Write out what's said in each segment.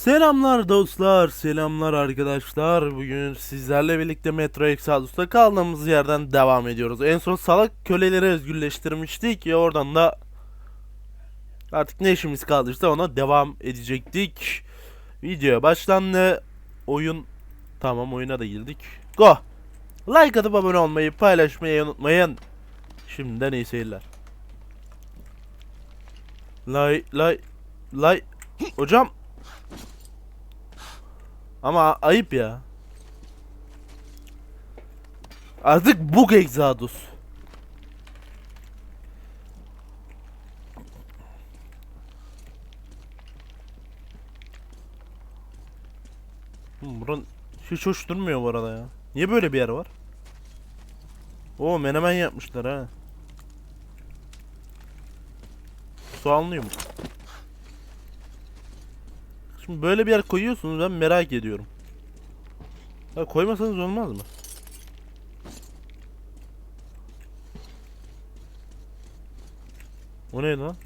Selamlar dostlar, selamlar arkadaşlar. Bugün sizlerle birlikte Metro Exodus'ta kaldığımız yerden devam ediyoruz. En son salak köleleri özgürleştirmiştik ya oradan da artık ne işimiz kaldıysa ona devam edecektik. Videoya başlandı. Oyun tamam oyuna da girdik. Go. Like atıp abone olmayı, paylaşmayı unutmayın. Şimdiden iyi seyirler. Lay lay lay hocam ama ayıp ya. Artık bug Exodus. Hmm, buranın hiç hoş durmuyor bu arada ya. Niye böyle bir yer var? Oo menemen yapmışlar ha. Su alınıyor mu? Şimdi böyle bir yer koyuyorsunuz ben merak ediyorum. Ya koymasanız olmaz mı? O ne lan?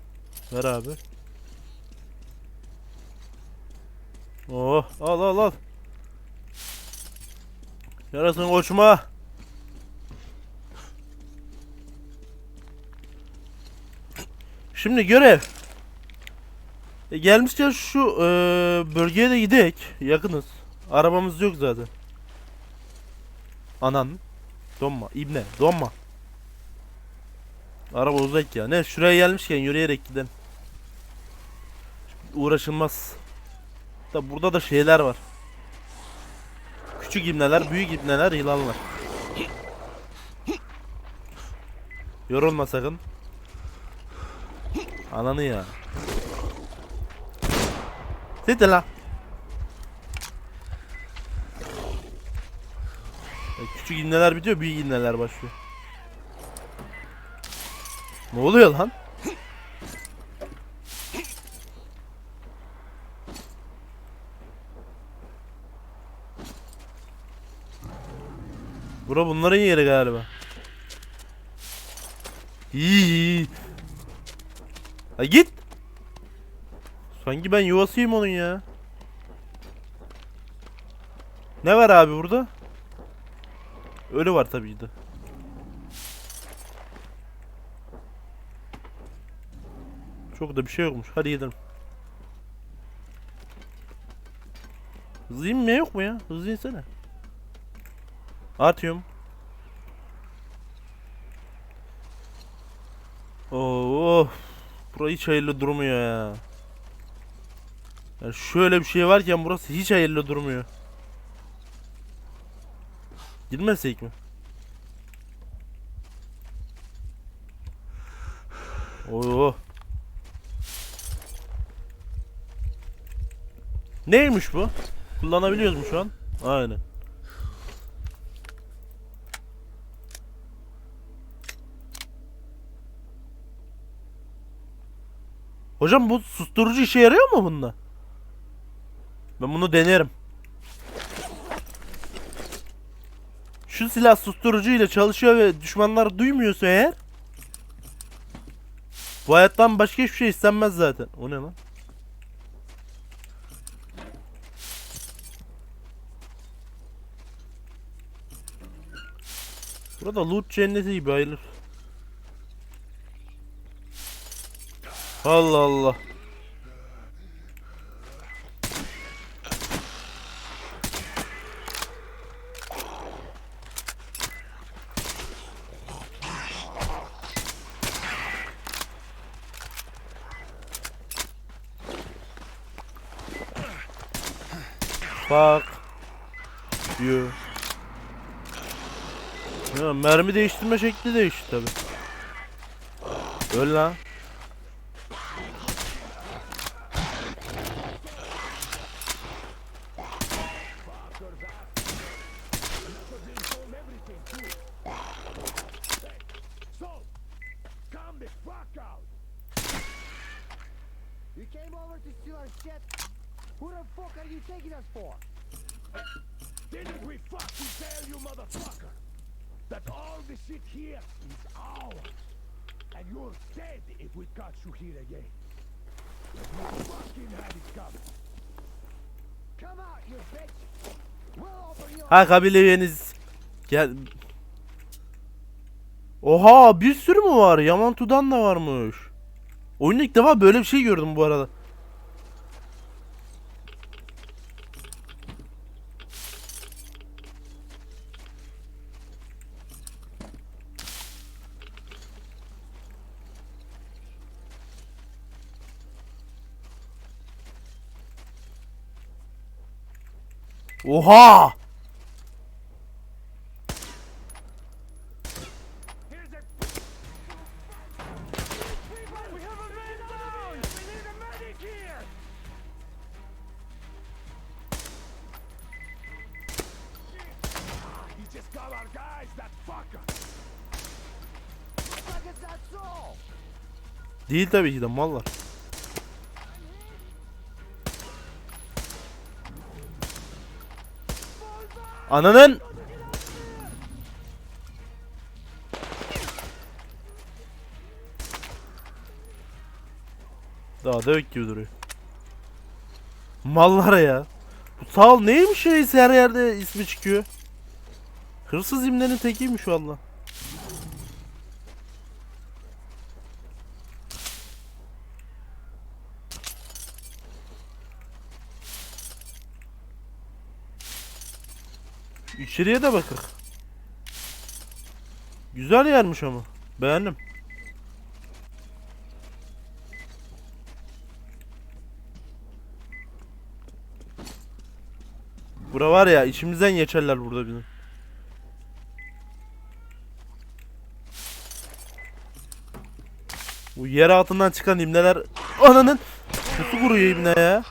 Ver abi. Oh al al al. Yarasın koçma. Şimdi görev. E gelmişken şu e, bölgeye de gidek. Yakınız. Arabamız yok zaten. Anan. Donma. İbne. Donma. Araba uzak ya. Ne şuraya gelmişken yürüyerek gidelim. Uğraşılmaz. Da burada da şeyler var. Küçük ibneler, büyük ibneler, yılanlar. Yorulma sakın. Ananı ya. Site la. Ya Küçük inneler bitiyor, büyük inneler başlıyor. Ne oluyor lan? Bura bunların yeri galiba. İyi. Ha git. Sanki ben yuvasıyım onun ya. Ne var abi burada? Ölü var tabii de. Çok da bir şey yokmuş. Hadi gidelim. Hızlı inme yok mu ya? Hızlı insene. Atıyorum. Oo, burayı hiç hayırlı durmuyor ya. Yani şöyle bir şey varken burası hiç hayırlı durmuyor. Girmesek mi? Oo. Neymiş bu? Kullanabiliyoruz mu şu an? Aynen. Hocam bu susturucu işe yarıyor mu bunda? Ben bunu denerim. Şu silah susturucu ile çalışıyor ve düşmanlar duymuyorsa eğer bu hayattan başka hiçbir şey istenmez zaten. O ne lan? Burada loot cenneti gibi hayırlı. Allah Allah. Fuck you. Ya mermi değiştirme şekli değişti tabi. Öl lan. Who the fuck are you taking us for? Didn't we fucking tell you, motherfucker, that all the shit here is ours. And you're dead if we catch you here again. We fucking had it coming. Come out, you bitch. We'll open your... Ha kabile üyeniz. Gel. Oha bir sürü mü var? Yaman Yamantu'dan da varmış. Oyunda ilk defa böyle bir şey gördüm bu arada. So. Değil tabii ki de mallar. Ananın Daha da gibi duruyor. Mallara ya. Bu sağ ol neymiş ya her yerde ismi çıkıyor. Hırsız imlenin tekiymiş valla. İçeriye de bakır. Güzel yermiş ama. Beğendim. Bura var ya içimizden geçerler burada bizim. Bu yer altından çıkan imleler ananın kutu kuruyor imle ya.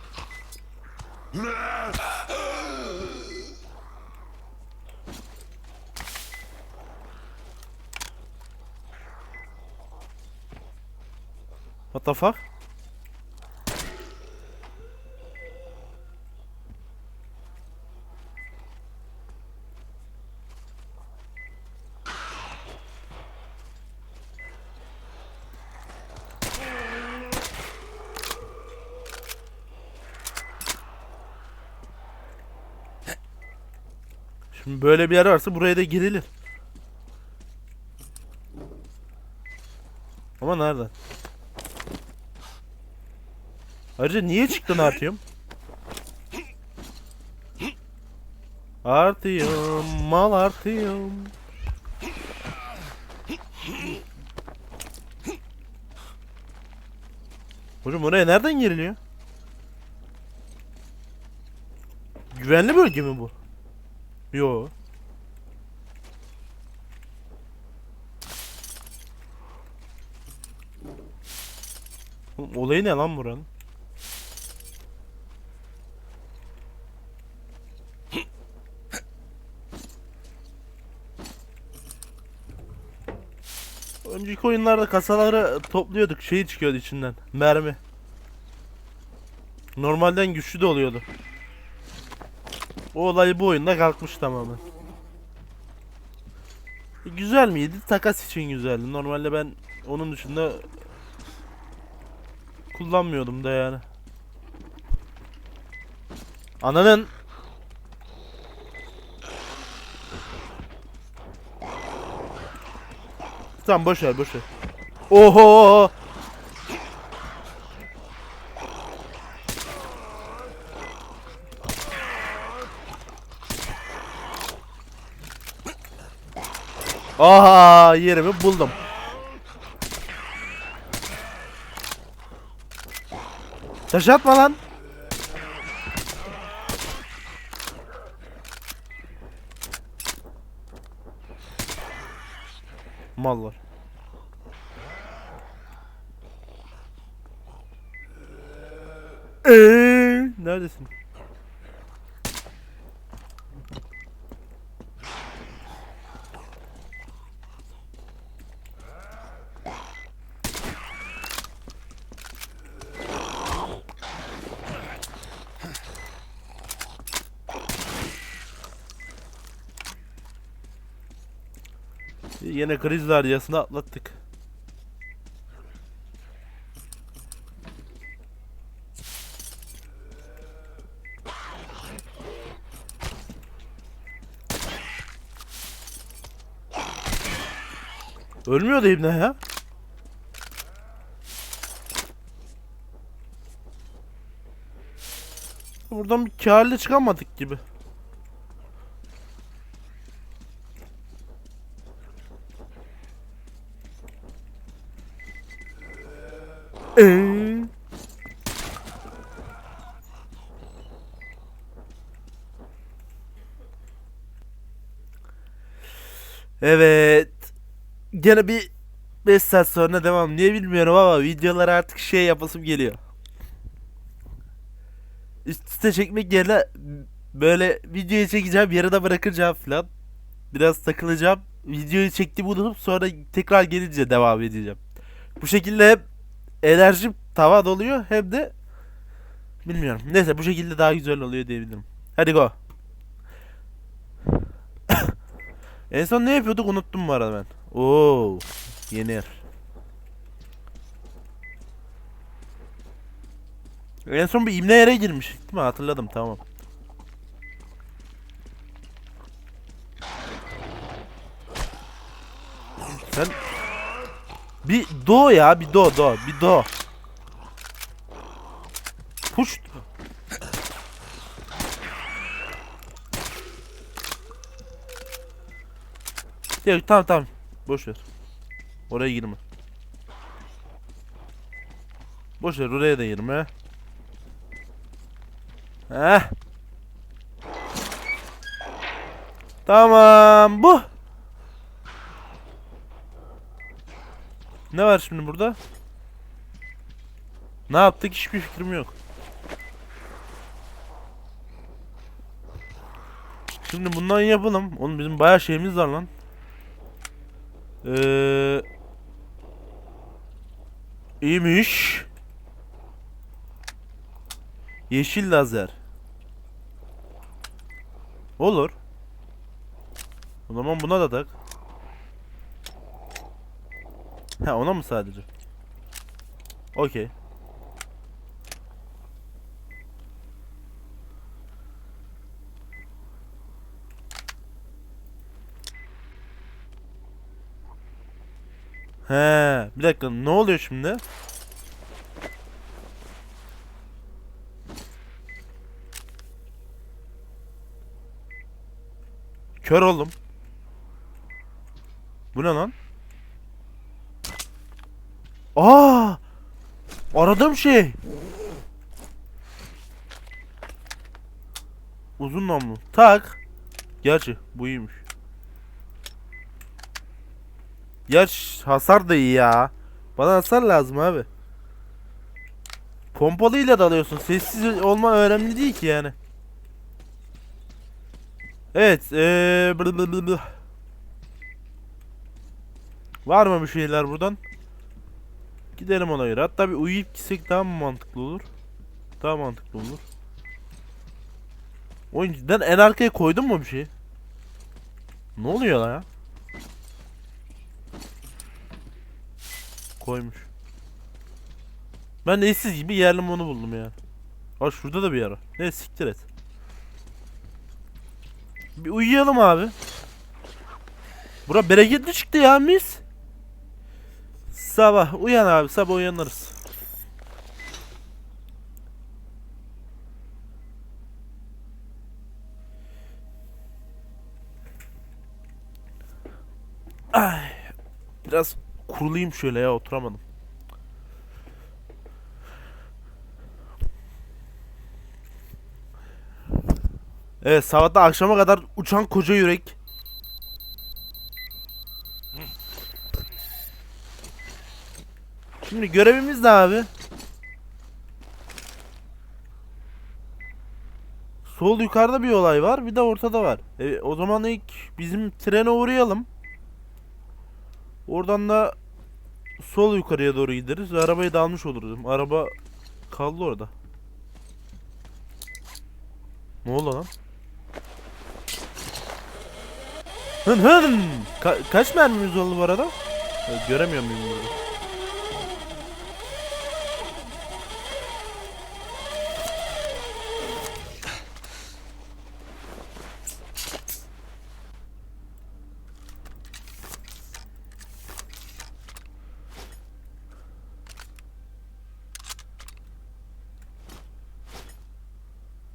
What the fuck? Şimdi böyle bir yer varsa buraya da girilir. Ama nereden? Ayrıca niye çıktın artıyorum? Artıyorum, mal artıyorum. Hocam oraya nereden giriliyor? Güvenli bölge mi bu? Yo. Oğlum, Olayı ne lan buranın? Önceki oyunlarda kasaları topluyorduk. Şey çıkıyordu içinden. Mermi. Normalden güçlü de oluyordu. O olay bu oyunda kalkmış tamamen. E, Güzel miydi? Takas için güzeldi. Normalde ben onun dışında kullanmıyordum da yani. Ananın Tamam boş ver boş ver. Oho! Aha yerimi buldum. Taş atma lan. Mallar. Eee, neredesin? tane kriz dardiyasını atlattık. Ölmüyor da ibne ya. Buradan bir kârlı çıkamadık gibi. Eee? Evet. Gene bir 5 saat sonra devam. Niye bilmiyorum ama videolar artık şey yapasım geliyor. Üst üste çekmek yerine böyle videoyu çekeceğim yarıda bırakacağım falan. Biraz takılacağım. Videoyu çektiğimi unutup sonra tekrar gelince devam edeceğim. Bu şekilde hem enerjim tavan oluyor hem de bilmiyorum. Neyse bu şekilde daha güzel oluyor diyebilirim. Hadi go. En son ne yapıyorduk unuttum bu arada ben. Oo, yeni yer. En son bir imle yere girmiştik değil mi? Hatırladım tamam. Sen bir do ya bir do do bir do. Push. Yok tamam tamam. Boş ver. Oraya girme. Boş ver oraya da girme. Heh. Tamam bu. Ne var şimdi burada? Ne yaptık hiçbir fikrim yok. Şimdi bundan yapalım. Oğlum bizim bayağı şeyimiz var lan. Ee, iyiymiş. Yeşil lazer. Olur. O zaman buna da tak. Ha ona mı sadece? Okey. He, bir dakika ne oluyor şimdi? Kör oldum. Bu ne lan? Aa! Aradığım şey. Uzun namlu. Tak. Gerçi bu iyiymiş. Ya ş- hasar da iyi ya. Bana hasar lazım abi. Pompalıyla dalıyorsun. Sessiz olma önemli değil ki yani. Evet. Ee, blı blı blı. Var mı bir şeyler buradan? Gidelim ona göre. Hatta bir uyuyup gitsek daha mı mantıklı olur? Daha mantıklı olur. Oyuncudan en arkaya koydun mu bir şey? Ne oluyor lan ya? Koymuş. Ben de işsiz gibi yerlim onu buldum ya. Aa şurada da bir yer var. Ne siktir et. Bir uyuyalım abi. Bura bereketli çıktı ya mis. Sabah uyan abi sabah uyanırız. Ay, biraz kurulayım şöyle ya oturamadım. Evet sabahta akşama kadar uçan koca yürek. Şimdi görevimiz ne abi? Sol yukarıda bir olay var bir de ortada var. E, o zaman ilk bizim trene uğrayalım. Oradan da sol yukarıya doğru gideriz arabayı da almış oluruz. Araba kaldı orada. Ne oldu lan? Hın hın! Ka- kaç mermimiz oldu bu arada? Göremiyor muyum burada?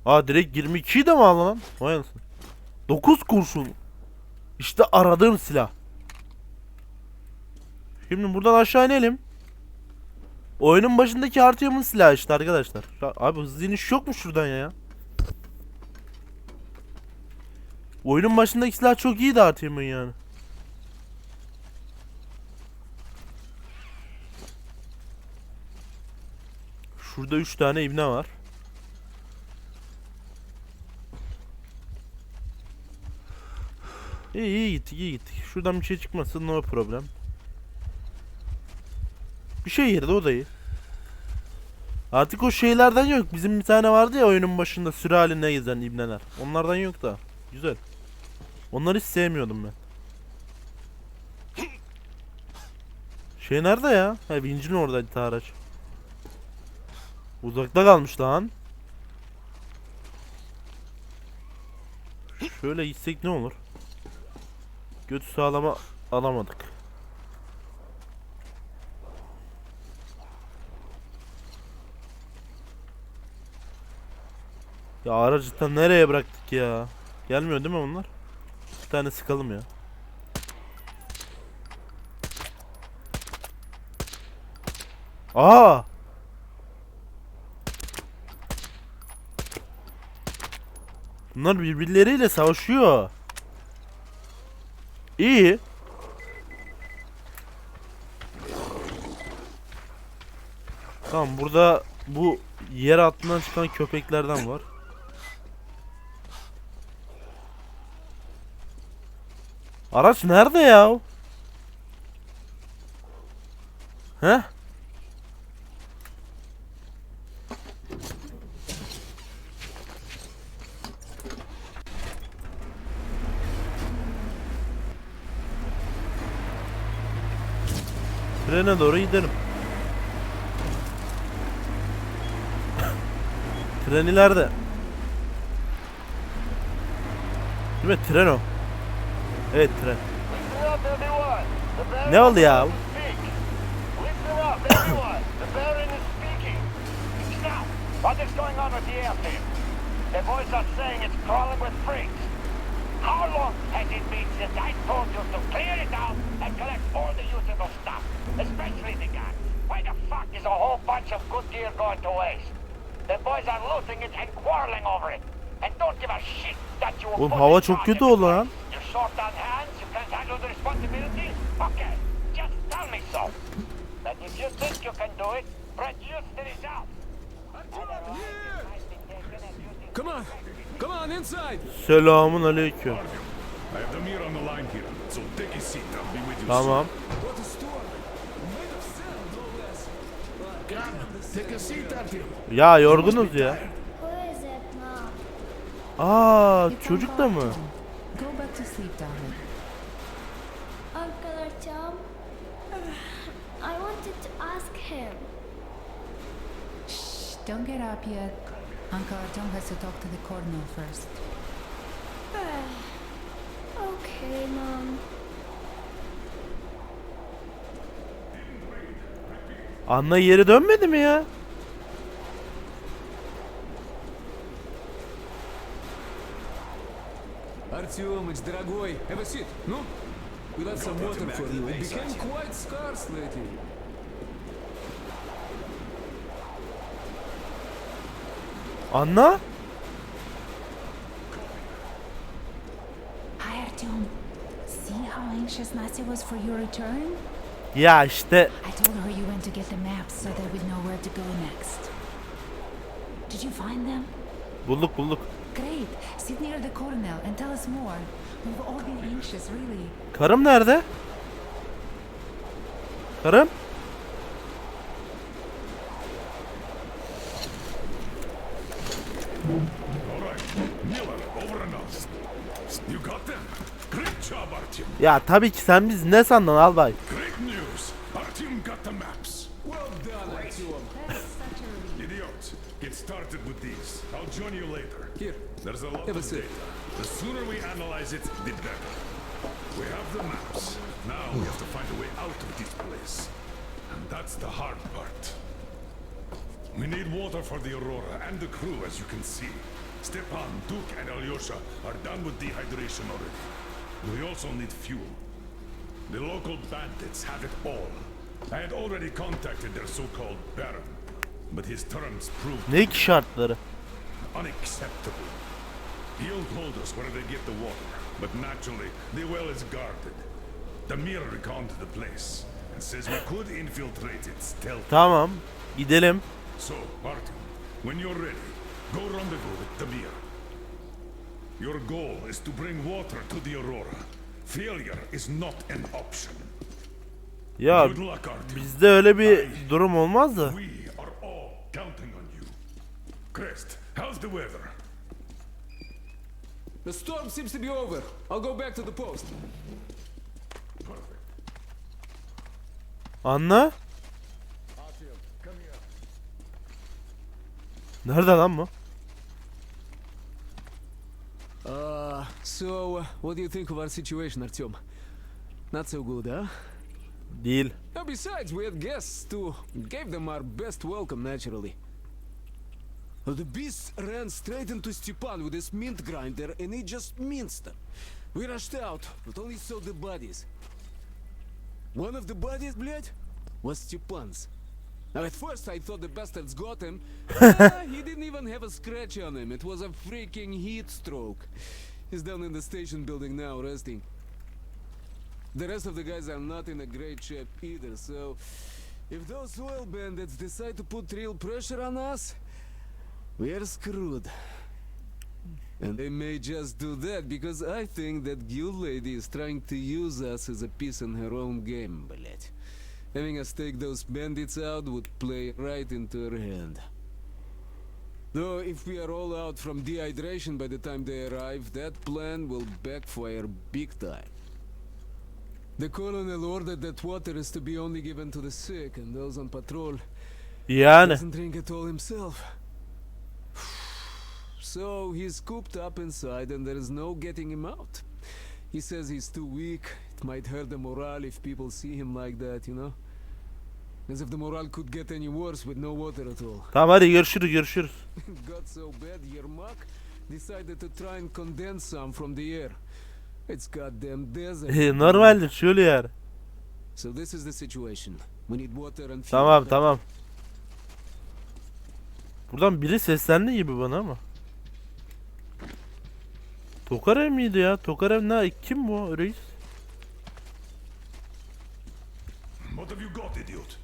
Aa direkt 22'yi de mi aldın lan? Vay anasını. 9 kurşun. İşte aradığım silah. Şimdi buradan aşağı inelim. Oyunun başındaki Artyom'un silahı işte arkadaşlar. Abi hızlı iniş yok mu şuradan ya? Oyunun başındaki silah çok iyiydi Artyom'un yani. Şurada 3 tane ibne var. İyi iyi gittik iyi gittik. Şuradan bir şey çıkmasın no problem. Bir şey girdi o da. Artık o şeylerden yok. Bizim bir tane vardı ya oyunun başında sürü halinde gezen ibneler. Onlardan yok da. Güzel. Onları hiç sevmiyordum ben. Şey nerede ya? Ha vincin oradaydı ta araç. Uzakta kalmış lan. Şöyle gitsek ne olur? Götü sağlama alamadık. Ya aracı tam nereye bıraktık ya? Gelmiyor değil mi onlar? Bir tane sıkalım ya. Aa! Bunlar birbirleriyle savaşıyor. İyi. Tamam burada bu yer altından çıkan köpeklerden var. Araç nerede ya? He? Trene doğru gidelim. Tren ileride. Değil mi? Tren o. Evet tren. Ne oldu ya? what is going on with the airfield? The boys are saying it's crawling with freaks. How long has it been since I told you to clear it out and collect all the usable stuff, especially the guns? Why the fuck is a whole bunch of good gear going to waste? The boys are looting it and quarreling over it. And don't give a shit that you were Oğlum put hava in çok charge kötü of oldu lan. You're short on hands, you can't handle the responsibility? Okay, just tell me so. But if you think you can do it, produce the results. Come on, come on, inside. Selamun aleyküm. Tamam. Ya yorgunuz ya. Aa çocuk da mı? Artyom? I wanted to ask him. Shh, don't get up yet. Uncle Artyom has to talk to the colonel first. Okay, Mom. Anna yeri dönmedi mi ya? Artyomыч, дорогой, have a seat. No? We left some water for you. It became quite scarce lately. You find them? bulduk bulduk. Great. Sit near the colonel and tell us more. We've all been anxious, really. Karım nerede? Karım? Ya tabii ki sen biz ne sandın albay? Great news. Artyom got the maps. Well done, Artyom. That's such a relief. Idiots, get started with these. I'll join you later. Here, There's a lot Have a of seat. data. The sooner we analyze it, the better. We have the maps. Now we have to find a way out of this place. And that's the hard part. We need water for the Aurora and the crew, as you can see. Stepan, Duke, and Alyosha are done with dehydration already. We also need fuel. The local bandits have it all. I had already contacted their so-called Baron, but his terms proved ki şartları? unacceptable. He'll told us where they get the water, but naturally, the well is guarded. The mirror gone the place and says we could infiltrate it stealthily. Tamam. Gidelim. So, Artyom, when you're ready, go rendezvous with Damir. Your goal is to bring water to the Aurora. Failure is not an option. Ya bizde öyle bir durum olmaz da. We are all counting on you. Crest, how's the weather? The storm seems to be over. I'll go back to the post. Perfect. Nerede lan bu? Uh, so, uh, what do you think of our situation, Artyom? Not so good, huh? Değil. Now, besides, we had guests too. Gave them our best welcome, naturally. The beast ran straight into Stepan with his mint grinder, and he just minced them. We rushed out, but only saw the bodies. One of the bodies, блядь, was Stepan's. Now, at first, I thought the bastards got him. Ah, he didn't even have a scratch on him. It was a freaking heat stroke. He's down in the station building now, resting. The rest of the guys are not in a great shape either, so if those oil bandits decide to put real pressure on us, we're screwed. And they may just do that because I think that Guild Lady is trying to use us as a piece in her own game, блять. Having us take those bandits out would play right into her hand. Though if we are all out from dehydration by the time they arrive, that plan will backfire big time. The colonel ordered that water is to be only given to the sick and those on patrol. Yani. Doesn't drink at all himself. So he's cooped up inside and there is no getting him out. He says he's too weak. It might hurt the morale if people see him like that, you know? As if the morale could get any worse with no water at all. Tamam hadi görüşürüz görüşürüz. Got so bad, Yermak decided to try and condense some from the air. It's goddamn desert. Normaldir şöyle yer. So this is the situation. We need water and fuel. Tamam tamam. Buradan biri seslendi gibi bana ama. Tokarev miydi ya? Tokarev ne? Kim bu reis? What have you got, idiot?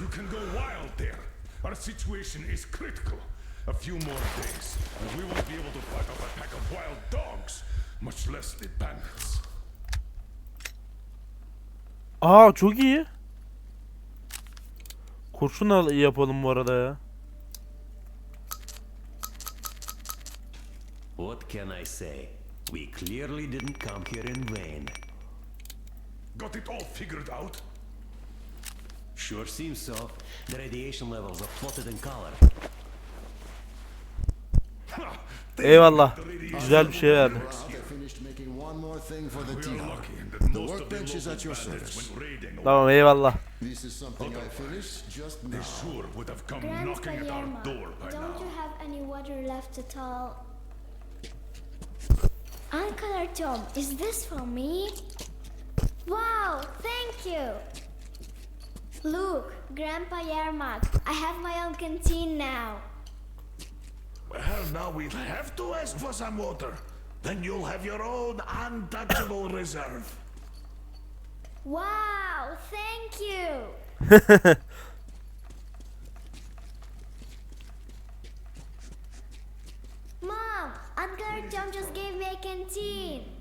You can go wild there. Our situation is critical. A few more days, and we won't be able to fight off a pack of wild dogs, much less the bandits. Aa çok iyi. Kurşun al yapalım bu arada ya. What can I say? We clearly didn't come here in vain. Got it all figured out? Sure seems so. The radiation levels are plotted in color. Eyvallah. Güzel bir şey verdi. Tamam eyvallah. This is something I finished just They now. sure would have come Grandpa knocking at our Yerma, door by don't you now. have any water left at all? Uncle Artyom, is this for me? Wow, thank you! Look, Grandpa Yermak, I have my own canteen now. Well, now we'll have to ask for some water. Then you'll have your own untouchable reserve. Wow, thank you! Mom, Uncle Artyom just gave me a canteen.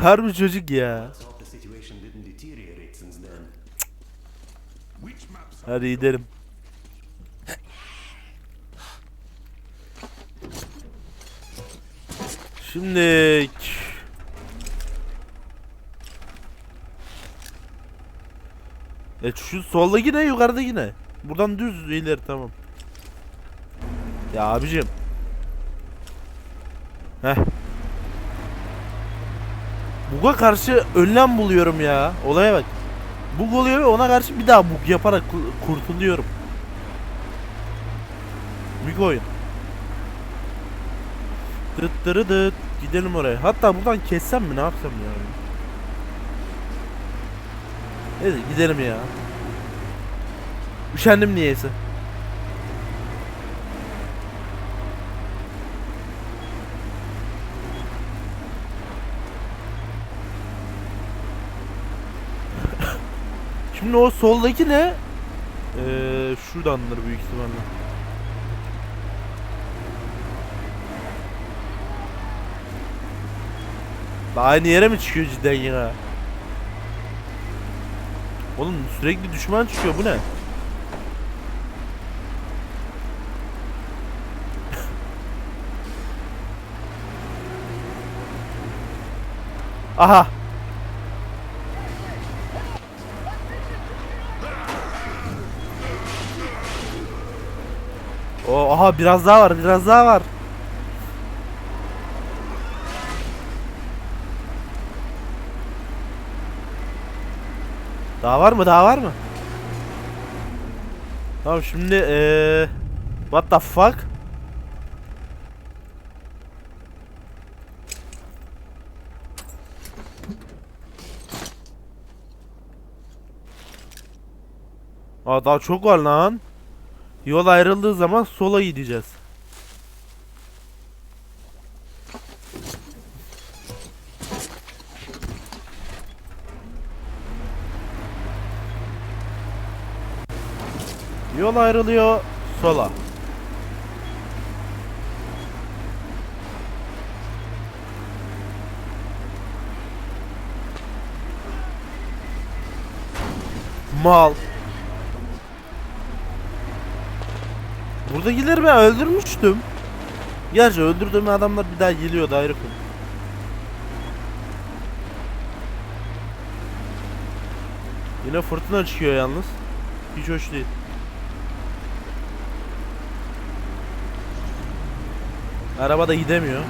Harbi çocuk ya. Let's hope the situation didn't deteriorate since then. Which maps Hadi gidelim. Şimdi E şu soldaki ne yukarıdaki ne? Buradan düz ileri tamam. Ya abicim. Heh. Bug'a karşı önlem buluyorum ya. Olaya bak. Bug oluyor ve ona karşı bir daha bug yaparak ku- kurtuluyorum. Büyük oyun. Dıt dırı dıt. Gidelim oraya. Hatta buradan kessem mi ne yapsam ya? Neyse gidelim ya. Üşendim niyeyse. Şimdi o soldaki ne? Ee, şuradandır büyük ihtimalle. Aynı yere mi çıkıyor cidden ya? Oğlum sürekli düşman çıkıyor bu ne? Aha. O aha biraz daha var, biraz daha var. Daha var mı? Daha var mı? Tamam şimdi eee What the fuck? Aa daha çok var lan. Yol ayrıldığı zaman sola gideceğiz. Yol ayrılıyor sola. Mal. Buradakileri ben öldürmüştüm. Gerçi öldürdüğüm adamlar bir daha geliyordu ayrı konu. Yine fırtına çıkıyor yalnız. Hiç hoş değil. Araba da gidemiyor.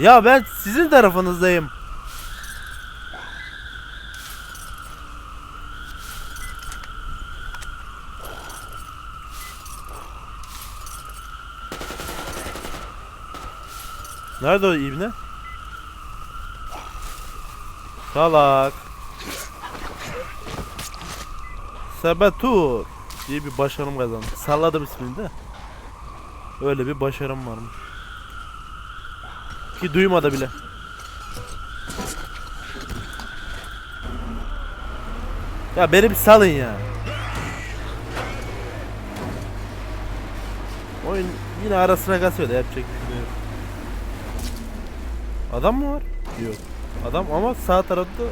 Ya ben sizin tarafınızdayım. Nerede o ibne? Salak. Sabatur diye bir başarım kazandım. Salladım ismini de. Öyle bir başarım varmış. Ki duymadı bile. Ya beni bir salın ya. Oyun yine arasına kasıyor da yapacak bir şey yok. Adam mı var? Yok. Adam ama sağ tarafta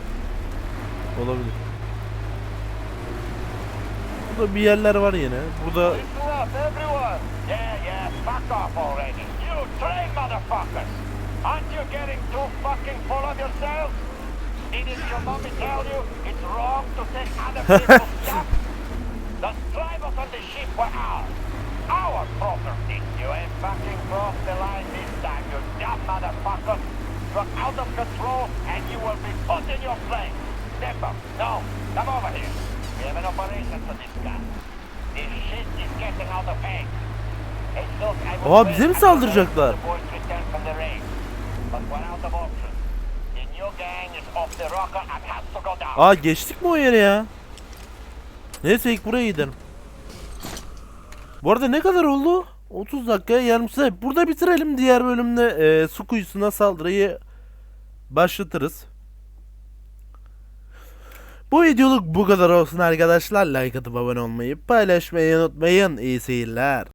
olabilir. Burada bir yerler var yine. Burada. Yeah, yeah, fuck off already. You train motherfuckers. Aren't you getting too fucking full of yourselves? Didn't your mommy tell you it's wrong to take other people's stuff? The drivers on the ship were ours. Our property. You ain't fucking crossed the line this time, you dumb motherfuckers. You're out of control and you will be put in your place. Up. No, come over here. We have an operation to discuss. This shit is getting out of hand. Hey, look, I will wait bize mi saldıracaklar? Aa geçtik mi o yere ya? Neyse ilk buraya gidelim. Bu arada ne kadar oldu? 30 dakikaya yarım saat. Burada bitirelim. Diğer bölümde e, su kuyusuna saldırıyı başlatırız. Bu videoluk bu kadar olsun arkadaşlar. Like atıp abone olmayı, paylaşmayı unutmayın. İyi seyirler.